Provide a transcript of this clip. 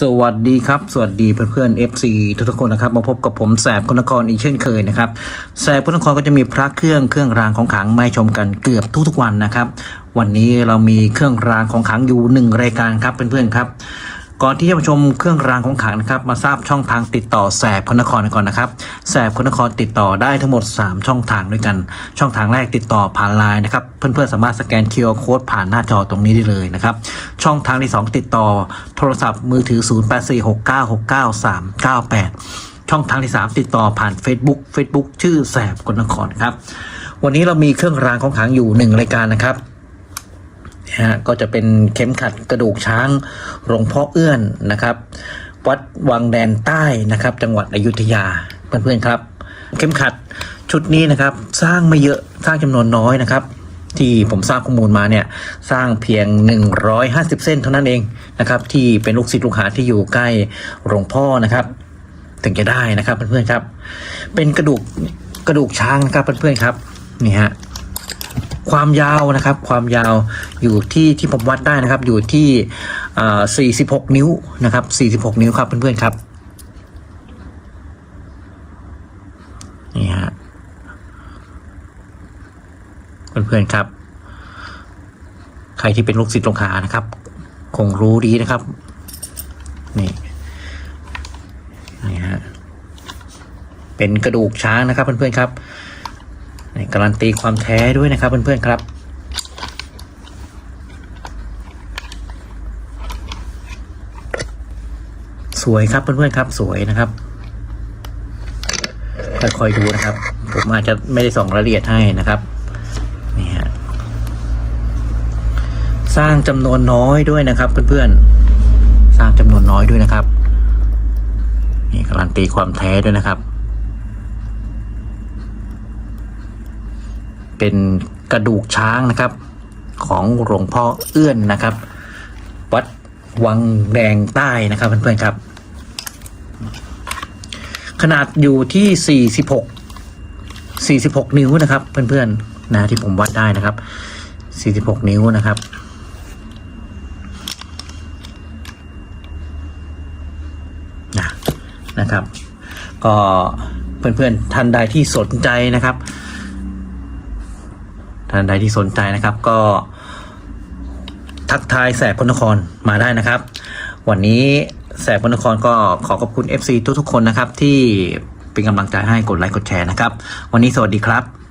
สวัสดีครับ สวัสดีเพื่อนๆ FC ทุกทุกคนนะครับมาพบกับผมแสบคนนครอีกเช่นเคยนะครับแสบคนนครก็จะมีพระเครื่องเครื่องรางของขลังมาชมกันเกือบทุกๆวันนะครับ วันนี้เรามีเครื่องรางของขลังอยู่หนึ่งรายการครับเพื่อนๆครับ ก่อนที่จะมาชมเครื่องรางของขลังนะครับ มาทราบช่องทางติดต่อแสบคนนครก่อนนะครับแสบคนนครติดต่อได้ทั้งหมด 3 ช่องทางด้วยกัน ช่องทางแรกติดต่อผ่านไลน์นะครับ เพื่อนๆสามารถสแกน QR Code ผ่านหน้าจอตรงนี้ได้เลยนะครับ ช่องทางที่ 2 ติดต่อโทรศัพท์มือถือ 0846969398ช่องทางที่ 3 ติดต่อผ่าน Facebook Facebook ชื่อแสบคนครครับ วันนี้เรามีเครื่องรางของขลังอยู่หนึ่งรายการนะครับ นะฮะก็จะเป็นเข็มขัดกระดูกช้างหลวงพ่อเอื้อนนะครับ วัดวังแดนใต้นะครับ จังหวัดอยุธยาเพื่อนๆครับ เข็มขัดชุดนี้นะครับ สร้างไม่เยอะสร้างจำนวนน้อยนะครับ ที่ผมทราบข้อมูลมาเนี่ยสร้างเพียง 150 เส้นเท่านั้นเองนะครับ ที่เป็นลูกศิษย์ลูกหาที่อยู่ใกล้หลวงพ่อนะครับ ถึงจะได้นะครับเพื่อนๆครับ เป็นกระดูกกระดูกช้างนะครับเพื่อนๆครับนี่ฮะ ความยาวนะครับ ความยาวอยู่ที่ที่ผมวัดได้นะครับ อยู่ที่อ่า46 นิ้วนะครับ 46 นิ้วครับเพื่อนๆครับนี่ฮะเพื่อนๆครับ ใครที่เป็นลูกศิษย์ลูกหานะครับ คงรู้ดีนะครับ นี่นี่ฮะเป็นกระดูกช้างนะครับเพื่อนๆครับ การันตีความแท้ด้วยนะครับเพื่อนๆครับ สวยครับเพื่อนๆครับสวยนะครับค่อยๆดูนะครับ ผมอาจจะไม่ได้ส่องรายละเอียดให้นะครับนี่ฮะสร้างจำนวนน้อยด้วยนะครับ เพื่อนๆสร้างจำนวนน้อยด้วยนะครับนี่การันตีความแท้ด้วยนะครับ เป็นกระดูกช้างนะครับ ของหลวงพ่อเอื้อนนะครับ วัดวังแดงใต้นะครับเพื่อนๆครับ ขนาดอยู่ที่ 46 46 นิ้วนะครับเพื่อนๆนะที่ผมวัดได้นะครับ 46 นิ้วนะครับนะนะครับ ก็เพื่อนๆท่านใดที่สนใจนะครับ ท่านใดที่สนใจนะครับก็ ทักทายแสบพนครมาได้นะครับ วันนี้แสบพนครก็ขอขอบคุณ FC ทุกๆคนนะครับที่เป็นกำลังใจให้กดไลค์กดแชร์นะครับ วันนี้สวัสดีครับ